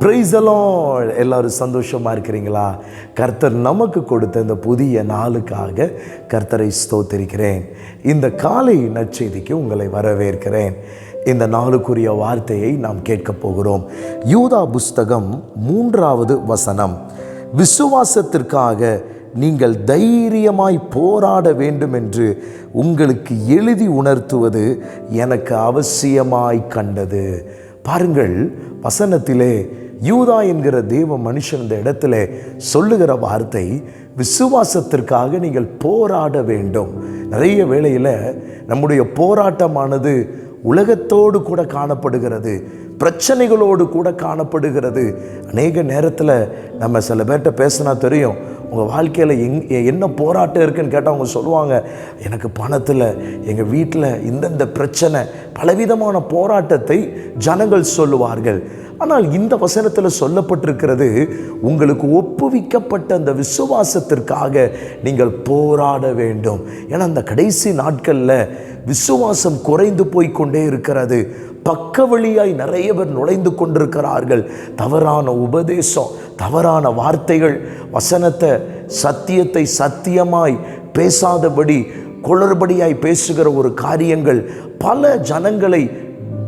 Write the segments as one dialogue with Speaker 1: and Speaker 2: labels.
Speaker 1: பிரைசலால் எல்லாரும் சந்தோஷமாக இருக்கிறீங்களா? கர்த்தர் நமக்கு கொடுத்த இந்த புதிய நாளுக்காக கர்த்தரை ஸ்தோத்திருக்கிறேன். இந்த காலை நற்செய்திக்கு உங்களை வரவேற்கிறேன். இந்த நாளுக்குரிய வார்த்தையை நாம் கேட்கப் போகிறோம். யூதா புஸ்தகம் மூன்றாவது வசனம். விசுவாசத்திற்காக நீங்கள் தைரியமாய் போராட வேண்டும் என்று உங்களுக்கு எழுதி உணர்த்துவது எனக்கு அவசியமாய் கண்டது. பாருங்கள் வசனத்திலே யூதா என்கிற தேவ மனுஷன் இந்த இடத்துல சொல்லுகிற வார்த்தை விசுவாசத்திற்காக நீங்கள் போராட வேண்டும். நிறைய வேளையில் நம்முடைய போராட்டமானது உலகத்தோடு கூட காணப்படுகிறது பிரச்சனைகளோடு கூட காணப்படுகிறது. அநேக நேரத்தில் நம்ம சில பேர்கிட்ட பேசினா தெரியும் உங்கள் வாழ்க்கையில் எங் என்ன போராட்டம் இருக்குன்னு கேட்டால் அவங்க சொல்லுவாங்க எனக்கு பணத்தில் எங்கள் வீட்டில் இந்தந்த பிரச்சனை பலவிதமான போராட்டத்தை ஜனங்கள் சொல்லுவார்கள். ஆனால் இந்த வசனத்தில் சொல்லப்பட்டிருக்கிறது உங்களுக்கு ஒப்புவிக்கப்பட்ட அந்த விசுவாசத்திற்காக நீங்கள் போராட வேண்டும். ஏன்னா அந்த கடைசி நாட்களில் விசுவாசம் குறைந்து போய் கொண்டே இருக்கிறது. பக்க வழியாய் நிறைய பேர் நுழைந்து கொண்டிருக்கிறார்கள். தவறான உபதேசம் தவறான வார்த்தைகள் வசனத்தை சத்தியத்தை சத்தியமாய் பேசாதபடி குளறுபடியாய் பேசுகிற ஒரு காரியங்கள் பல ஜனங்களை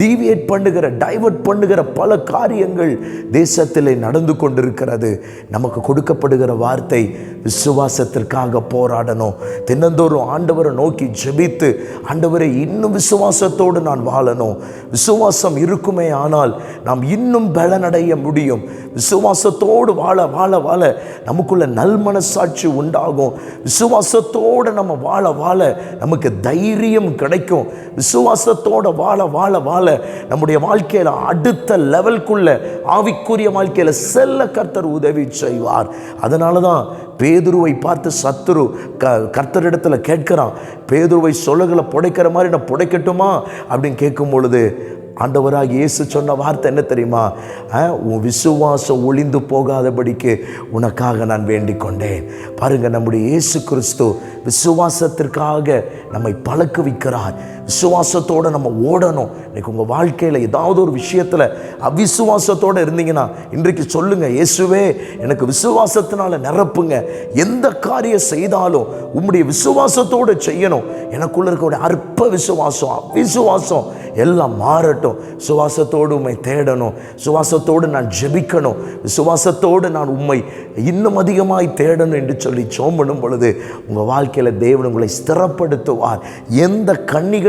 Speaker 1: டீவியேட் பண்ணுகிற டைவர்ட் பண்ணுகிற பல காரியங்கள் தேசத்தில் நடந்து கொண்டிருக்கிறது. நமக்கு கொடுக்கப்படுகிற வார்த்தை விசுவாசத்திற்காக போராடணும். தினந்தோறும் ஆண்டவரை நோக்கி ஜெபித்து ஆண்டவரை இன்னும் விசுவாசத்தோடு நான் வாழணும். விசுவாசம் இருக்குமே ஆனால் நாம் இன்னும் பலனடைய முடியும். விசுவாசத்தோடு வாழ வாழ வாழ நமக்குள்ள நல் மனசாட்சி உண்டாகும். விசுவாசத்தோடு நம்ம வாழ வாழ நமக்கு தைரியம் கிடைக்கும். விசுவாசத்தோடு வாழ வாழ வாழ நம்முடைய வாழ்க்கையில் அடுத்த லெவல்குள்ள ஆவிக்குரிய வாழ்க்கையில் செல்ல கர்த்தர் உதவி செய்வார். அதனால தான் பேதுருவை பார்த்து சத்துரு க கர்த்தரிடத்தில் கேட்கிறான் பேதுருவை சொல்லுகளை புடைக்கிற மாதிரி நான் புடைக்கட்டுமா? அப்படின்னு கேட்கும் பொழுது ஆண்டவராக இயேசு சொன்ன வார்த்தை என்ன தெரியுமா? உன் விசுவாசம் ஒளிந்து போகாதபடிக்கு உனக்காக நான் வேண்டிக் கொண்டேன். பாருங்க நம்முடைய இயேசு கிறிஸ்து விசுவாசத்திற்காக நம்மை பழக்குவிக்கிறார். விசுவாசத்தோடு நம்ம ஓடணும். இன்றைக்கி உங்கள் வாழ்க்கையில் ஏதாவது ஒரு விஷயத்தில் அவிசுவாசத்தோடு இருந்தீங்கன்னா இன்றைக்கு சொல்லுங்கள் இயேசுவே எனக்கு விசுவாசத்தினால் நிரப்புங்க. எந்த காரியம் செய்தாலும் உம்முடைய விசுவாசத்தோடு செய்யணும். எனக்குள்ள இருக்கக்கூடிய அற்ப விசுவாசம் அவிசுவாசம் எல்லாம் மாறட்டும். சுவாசத்தோடு உண்மை தேடணும். சுவாசத்தோடு நான் ஜெபிக்கணும். விசுவாசத்தோடு நான் உண்மை இன்னும் அதிகமாய் தேடணும் என்று சொல்லி சோம்பணும் பொழுது உங்கள் வாழ்க்கையில் தேவன் உங்களை ஸ்திரப்படுத்துவார். எந்த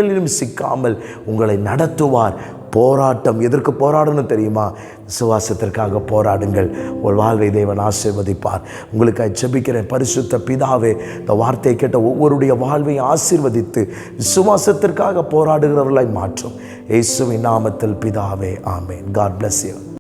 Speaker 1: கண்ணிகளிலும் சிக்காமல் உங்களை நடத்துவார். போராட்டம் எதற்கு போராடணும் தெரியுமா? விசுவாசத்திற்காக போராடுங்கள். உங்கள் வாழ்வை தேவன் ஆசீர்வதிப்பார். உங்களுக்கு ஜெபிக்கிறேன் பரிசுத்த பிதாவே இந்த வார்த்தையை கேட்ட ஒவ்வொருடைய வாழ்வை ஆசீர்வதித்து விசுவாசத்திற்காக போராடுகிறவர்களை மாற்றும். இயேசுவின் நாமத்தில் பிதாவே ஆமேன். God bless you